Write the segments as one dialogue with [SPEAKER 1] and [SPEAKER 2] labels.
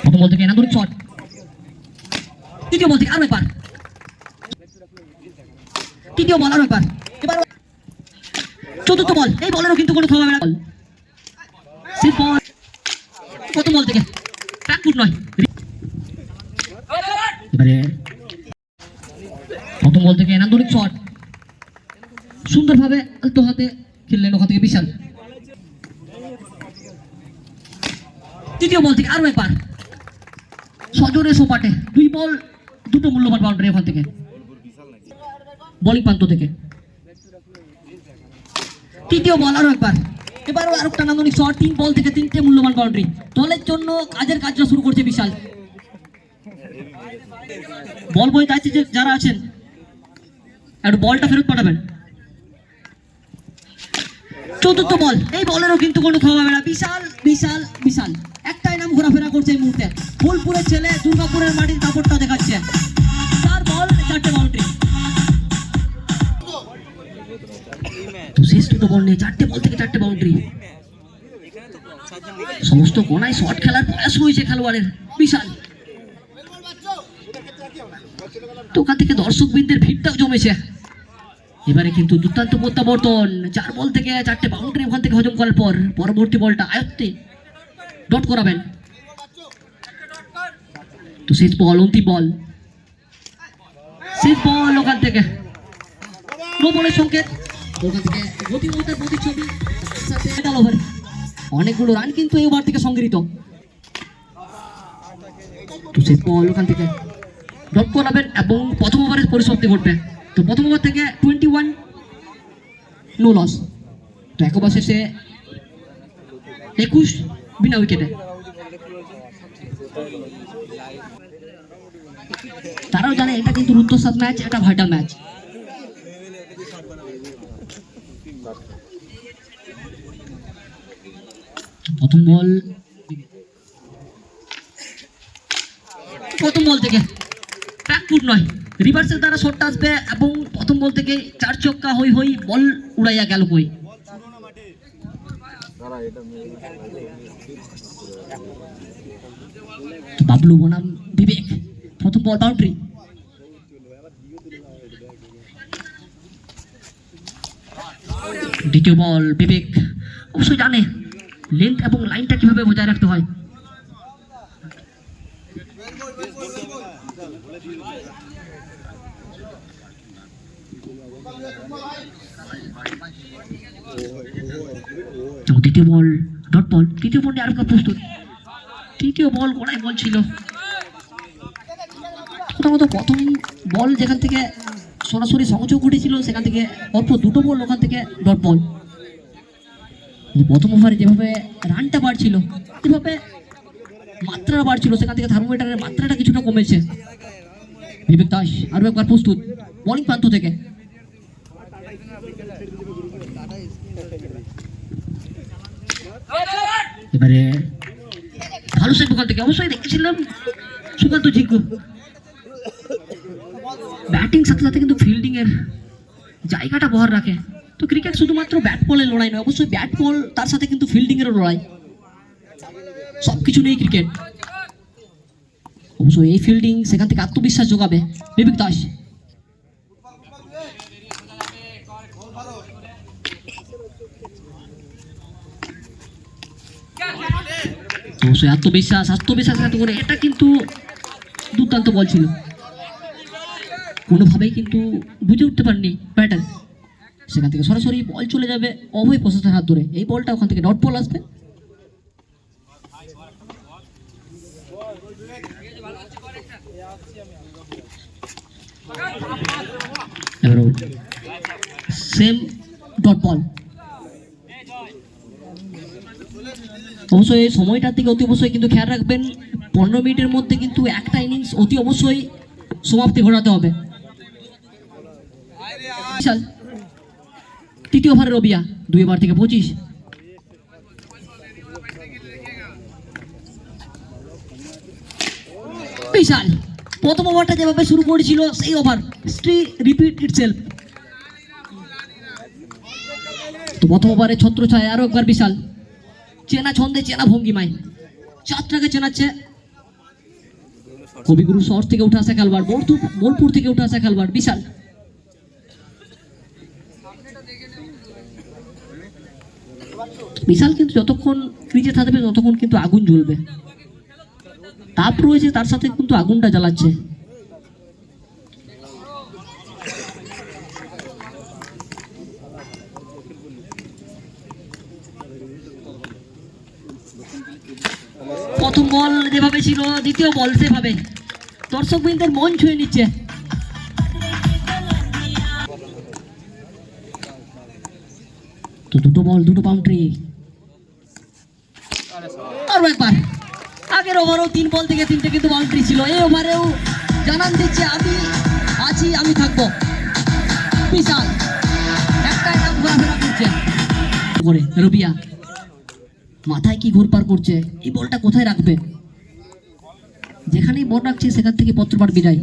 [SPEAKER 1] প্রথম বল থেকে এনাদুরিক শট তৃতীয় বল থেকে আরও একবার তৃতীয় বল আরও একবার এবার চতুর্থ বল এই বলেরও কিন্তু কোনো বল সিট বল প্রথম বল থেকে ব্যাক ফুট নয় এবারে প্রথম বল থেকে এনাদুরিক শট সুন্দরভাবে আলতো হাতে খেললেন ওখান থেকে বিশাল তৃতীয় বল থেকে আরও একবার। সজোরে সোপাটে। দুই বল, দুটো মূল্যবান বাউন্ডারি ওখান থেকে। বোলিং প্রান্ত থেকে। তৃতীয় বল আরও একবার। এবারও আরও একটা নান্দনিক শট। তিন বল থেকে তিনটে মূল্যবান বাউন্ডারি দলের জন্য কাজের কাজটা শুরু করছে বিশাল। বল বই দায়িত্বে যে যারা আছেন, একটু বলটা ফেরত পাঠাবেন। চতুর্থ বল। এই বলেরও কিন্তু কোনো খাওয়া হবে না। বিশাল বিশাল বিশাল। একটাই নাম ঘোরাফেরা করছে এই মুহূর্তে। ফুলপুরের ছেলে দুর্গাপুরের মাটির কাপড়টা দেখাচ্ছে। চার বল, চারটে বাউন্ডারি শেষ দুটো বল নিয়ে চারটে বল থেকে চারটে বাউন্ডারি সমস্ত কোনায় শট খেলার প্রয়াস হয়েছে খেলোয়াড়ের। বিশাল। ওখান থেকে দর্শকবৃন্দের ভিড়টাও জমেছে। এবারে কিন্তু দুর্দান্ত প্রত্যাবর্তন। চার বল থেকে চারটে বাউন্ডারি ওখান থেকে হজম করার পর। পরবর্তী বলটা আয়ত্তে। ডট করাবেন। তো শেষ বল, অন্তিম বল। শেষ বল ওখান থেকে। নো বলের সংকেত। ওখান থেকে প্রতিচ্ছবি। ওভার অনেকগুলো রান কিন্তু এই ওভার থেকে সংগৃহীত। তো শেষ বল ওখান থেকে। ডট করাবেন এবং প্রথম ওভারের পরিসমাপ্তি ঘটবে। তো প্রথম ওভার থেকে টোয়েন্টি ওয়ান নো লস তো এক ওভার শেষে একুশ বিনা উইকেটে। তারাও জানে এটা কিন্তু রুদ্ধশ্বাস ম্যাচ, এটা ভাইটাল ম্যাচ। প্রথম বল। প্রথম বল থেকে ব্যাকফুট নয়, রিভার্সের দ্বারা শটটা আসবে এবং প্রথম বল থেকে চার চক্কা হই হই বল উড়াইয়া গেল কই বাবলু বনাম বিবেক, প্রথম বল বাউন্ডারি দ্বিতীয় বল বিবেক। অবশ্যই জানে লেন্থ এবং লাইনটা কীভাবে বজায় রাখতে হয়। দ্বিতীয় বল বল, তৃতীয় বল নিয়ে আরও প্রস্তুত। তৃতীয় বল গোড়ায় বল ছিল? প্রথমত প্রথম বল যেখান থেকে সরাসরি সংযোগ ঘটেছিল, সেখান থেকে অল্প দুটো বল ওখান থেকে ডট বল। প্রথম ওভারে যেভাবে রানটা বাড়ছিল যেভাবে মাত্রাটা বাড়ছিল, সেখান থেকে থার্মোমিটারের মাত্রাটা কিছুটা কমেছে। বিবেক দাস আরও একবার প্রস্তুত বোলিং প্রান্ত থেকে। এবারে ভালো সেভ ওখান থেকে অবশ্যই দেখেছিলাম। সুকান্ত জিজ্ঞু ব্যাটিং সাথে সাথে কিন্তু ফিল্ডিং এর জায়গাটা বহার রাখে। তো ক্রিকেট শুধুমাত্র ব্যাট বলের লড়াই নয়, অবশ্যই ব্যাট বল তার সাথে কিন্তু ফিল্ডিং এরও লড়াই। সব কিছু নেই ক্রিকেট অবশ্যই এই ফিল্ডিং সেখান থেকে আত্মবিশ্বাস যোগাবে। বিবেক দাস। অবশ্যই, আত্মবিশ্বাস আত্মবিশ্বাস এত করে এটা কিন্তু দুর্দান্ত বল ছিল। কোনোভাবেই কিন্তু বুঝে উঠতে পারেনি ব্যাটার। সেখান থেকে সরাসরি বল চলে যাবে অভয় প্রশাসনের হাত ধরে। এই বলটা ওখান থেকে ডট বল আসবে। Same dot ball. অবশ্যই এই সময়টার দিকে অতি অবশ্যই কিন্তু খেয়াল রাখবেন। পনেরো মিনিটের মধ্যে কিন্তু একটা ইনিংস অতি অবশ্যই সমাপ্তি ঘটাতে হবে। তৃতীয় ওভারের রবিয়া, দুই ওভার থেকে পঁচিশ। বিশাল। প্রথম ওভারটা যেভাবে শুরু করেছিল, সেই ওভার স্ট্রি রিপিট ইটসেলফ। তো প্রথম ওভারে ছত্র ছয় আরও একবার বিশাল। চেনা ছন্দে চেনা ভঙ্গিমায়। চাঁদটাকে চেনাচ্ছে কবিগুরু শহর থেকে উঠে আসা খেলোয়াড় বোলপুর বোলপুর থেকে উঠে আসা খেলোয়াড় বিশাল। বিশাল কিন্তু যতক্ষণ ক্রিজে থাকবে ততক্ষণ কিন্তু আগুন জ্বলবে। তাপ রয়েছে, তার সাথে কিন্তু আগুনটা জ্বালাচ্ছে। প্রথম বল যেভাবে ছিল, দ্বিতীয় বল সেভাবে। দর্শক বৃন্দের মন ছুঁয়ে নিচ্ছে। তো দুটো বল, দুটো বাউন্ডারি আরও একবার। আগের ওভারেও তিন বল থেকে তিনটে কিন্তু বাউন্ডারি ছিল। এই ওভারেও জানান দিচ্ছে, আমি আছি, আমি থাকব। বিশাল। একটা নাম ঘোরাফেরা করছে। করে, রবিয়া। মাথায় কি ঘুরপার করছে? এই বলটা কোথায় রাখবে? যেখানেই বল রাখছে, সেখান থেকে পত্রপাট বিদায়।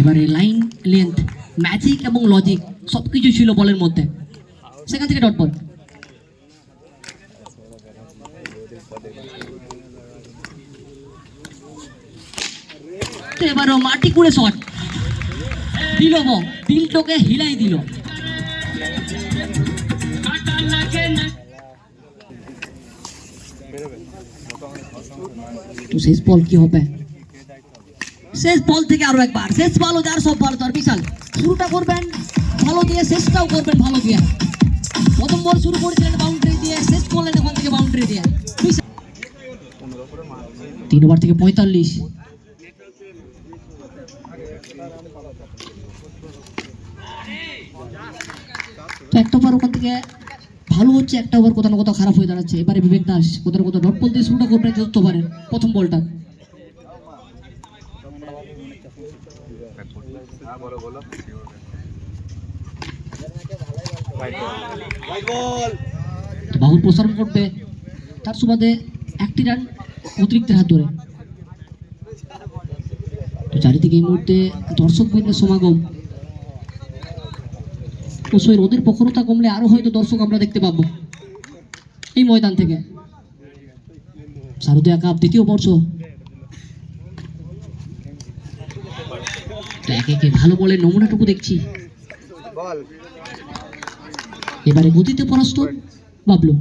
[SPEAKER 1] এবারে লাইন লেন্থ ম্যাজিক এবং লজিক সব কিছু ছিল বলের মধ্যে। সেখান থেকে ডট বল এবারও মাটি কুড়ে শট। দিল বল, দিলটাকে হিলাই দিল। তো শেষ বল কি হবে? শেষ বল থেকে আরও একবার। শেষ বল যার সব বল তার বিশাল। শুরুটা করবেন ভালো দিয়ে শেষটাও করবেন ভালো দিয়ে। প্রথম বল শুরু করেছিলেন বাউন্ডারি দিয়ে শেষ করলেন ওখান থেকে বাউন্ডারি দিয়ে। তিন ওভার থেকে পঁয়তাল্লিশ। তো একটা ওভার ওখান থেকে ভালো হচ্ছে একটা ওভার কোথাও না কোথাও খারাপ হয়ে দাঁড়াচ্ছে। এবারে বিবেক দাস কোথাও না কোথাও ডট বল দিয়ে শুরুটা করবেন চতুর্থ ওভারের প্রথম বলটা। তো বাহুর প্রসারণ করবে। তার সুবাদে একটি রান অতিরিক্তের হাত ধরে। তো চারিদিকে এই মুহূর্তে দর্শক সমাগম। অবশ্যই রোদের প্রখরতা কমলে আরও হয়তো দর্শক আমরা দেখতে পাবো। এই ময়দান থেকে। শারদীয়া কাপ দ্বিতীয় বর্ষ। একে একে ভালো বলের নমুনাটুকু দেখছি। এবারে গতিতে পরাস্ত বাবলু।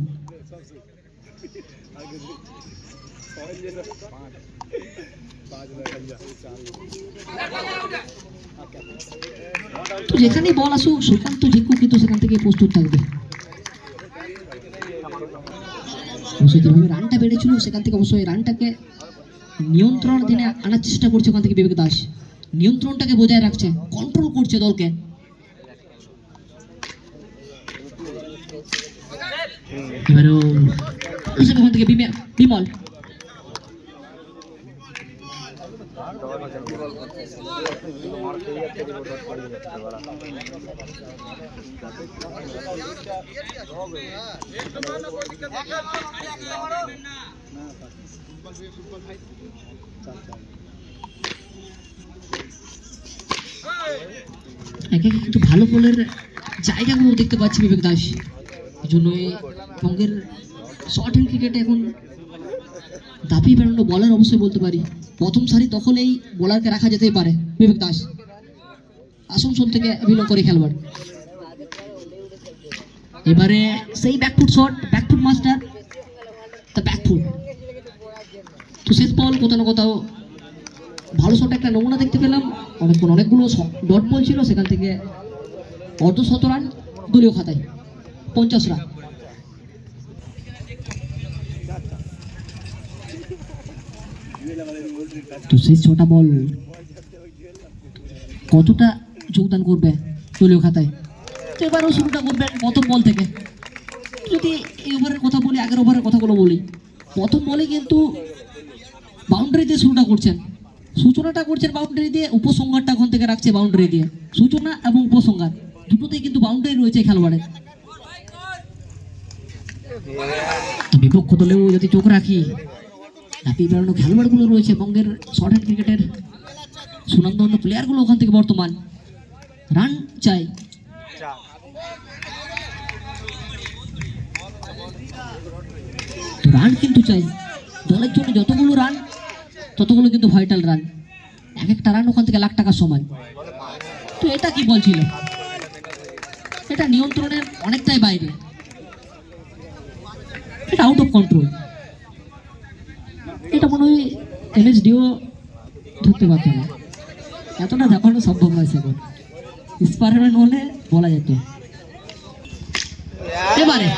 [SPEAKER 1] তো যেখানেই বল আসুক সুকান্ত ঝিকু কিন্তু সেখান থেকে প্রস্তুত থাকবে। অবশ্যই রানটা বেড়েছিল, সেখান থেকে অবশ্যই রানটাকে নিয়ন্ত্রণাধীনে আনার চেষ্টা করছে ওখান থেকে বিবেক দাস। নিয়ন্ত্রণটাকে বজায় রাখছে কন্ট্রোল করছে দলকে। হিসেবে ওখান থেকে বিমল একে একে কিন্তু ভালো বলের জায়গাগুলো দেখতে পাচ্ছি বিবেক দাস। এই জন্যই বঙ্গের শর্ট হ্যান্ড ক্রিকেটে এখন দাপি বেড়ানো বলার অবশ্যই বলতে পারি। প্রথম সারি তখন এই বোলারকে রাখা যেতেই পারে, বিবেক দাস। আসানসোল থেকে বিলং করে খেলোয়াড়। এবারে সেই back foot shot back foot master the back foot তো শেষ বল কোথাও না কোথাও ভালো শট একটা নমুনা দেখতে পেলাম। অনেক অনেকগুলো ডট বল ছিল, সেখান থেকে অর্ধ শত রান দলীয় খাতায়। পঞ্চাশ রান। তো শেষ ছটা বল কতটা যোগদান করবে দলীয় খাতায়? তো এবারও শুরুটা করবেন প্রথম বল থেকে। যদি এই ওভারের কথা বলি, আগের ওভারের কথাগুলো বলি, প্রথম বলে কিন্তু বাউন্ডারি দিয়ে শুরুটা করছেন। সূচনাটা করছেন বাউন্ডারি দিয়ে, উপসংহারটা ওখান থেকে রাখছে বাউন্ডারি দিয়ে। সূচনা এবং উপসংহার, দুটোতেই কিন্তু বাউন্ডারি রয়েছে খেলোয়াড়ের। বিপক্ষ দলেও যদি চোখ রাখি লাফিয়ে বেড়ানো খেলোয়াড়গুলো রয়েছে বঙ্গের শর্ট হ্যান্ড ক্রিকেটের সুনামধন্য প্লেয়ারগুলো ওখান থেকে বর্তমান। রান চাই। রান কিন্তু চাই। দলের জন্য যতগুলো রান, ততগুলো কিন্তু ভাইটাল রান। এক একটা রান ওখান থেকে লাখ টাকার সমান। তো এটা কি বলছিল? এটা নিয়ন্ত্রণের অনেকটাই বাইরে। এটা আউট অফ কন্ট্রোল এটা মনে হয় এমএসডিও ধরতে পারতো না। এতটা দেখানো সম্ভব নয় সেগুলো। স্পারম্যান হলে বলা যেত। এবারে,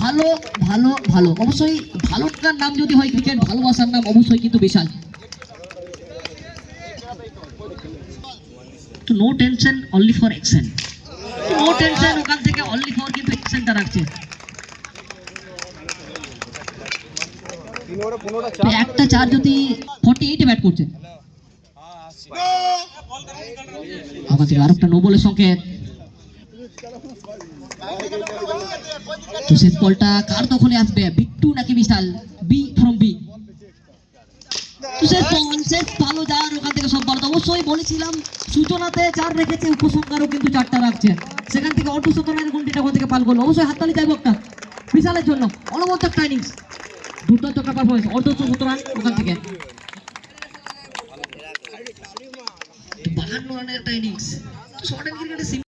[SPEAKER 1] ভালো ভালো ভালো। অবশ্যই ভালোটার নাম যদি হয় ক্রিকেট ভালোবাসার নাম অবশ্যই কিন্তু বিশাল। No tension only for action no tension ওখান থেকে অনলি ফর কিন্তু অ্যাকশনটা রাখছে
[SPEAKER 2] তিন ওভারে পনেরোটা
[SPEAKER 1] তো একটা চার যদি ফর্টি এইটে ব্যাট করছে। সংকেত সূচনাতে চার রেখেছে কিন্তু চারটা সেখান থেকে অর্ধ শতমের গুণটিটা ওখান থেকে পাল করল। অবশ্যই হাততালি চাইব একটা। বিশালের জন্য অনবদ্য একটা ইনিংস দুর্দান্ত একটা পারফরমেন্স অর্ধ সুতরাং ওখান থেকে। বাহান্ন রানের একটা ইনিংস শর্ট